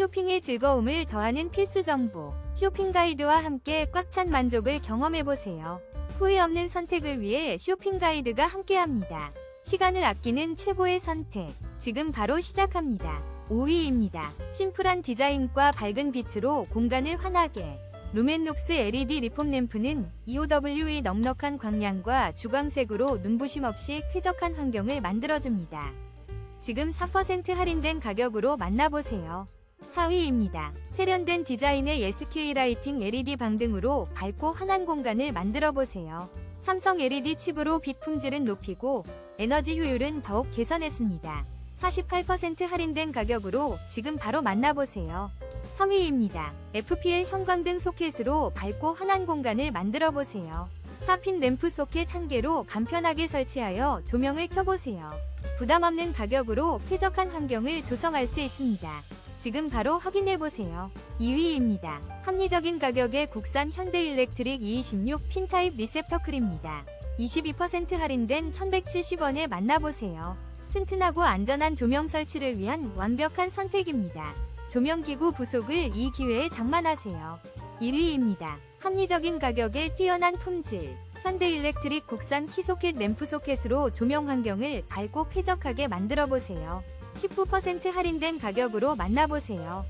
쇼핑의 즐거움을 더하는 필수 정보. 쇼핑 가이드와 함께 꽉 찬 만족을 경험해보세요. 후회 없는 선택을 위해 쇼핑 가이드가 함께합니다. 시간을 아끼는 최고의 선택. 지금 바로 시작합니다. 5위입니다. 심플한 디자인과 밝은 빛으로 공간을 환하게. 루멘녹스 LED 리폼 램프는 EOW의 넉넉한 광량과 주광색으로 눈부심 없이 쾌적한 환경을 만들어줍니다. 지금 4% 할인된 가격으로 만나보세요. 4위입니다. 세련된 디자인의 SK 라이팅 LED 방등으로 밝고 환한 공간을 만들어 보세요. 삼성 LED 칩으로 빛 품질은 높이고 에너지 효율은 더욱 개선했습니다. 48% 할인된 가격으로 지금 바로 만나보세요. 3위입니다. FPL 형광등 소켓으로 밝고 환한 공간을 만들어 보세요. 4핀 램프 소켓 한 개로 간편하게 설치하여 조명을 켜보세요. 부담 없는 가격으로 쾌적한 환경을 조성할 수 있습니다. 지금 바로 확인해 보세요. 2위입니다. 합리적인 가격의 국산 현대일렉트릭 226 핀타입 리셉터클입니다. 22% 할인된 1170원에 만나보세요. 튼튼하고 안전한 조명 설치를 위한 완벽한 선택입니다. 조명기구 부속을 이 기회에 장만하세요. 1위입니다. 합리적인 가격에 뛰어난 품질. 현대일렉트릭 국산 키소켓 램프 소켓으로 조명 환경을 밝고 쾌적하게 만들어 보세요. 19% 할인된 가격으로 만나보세요.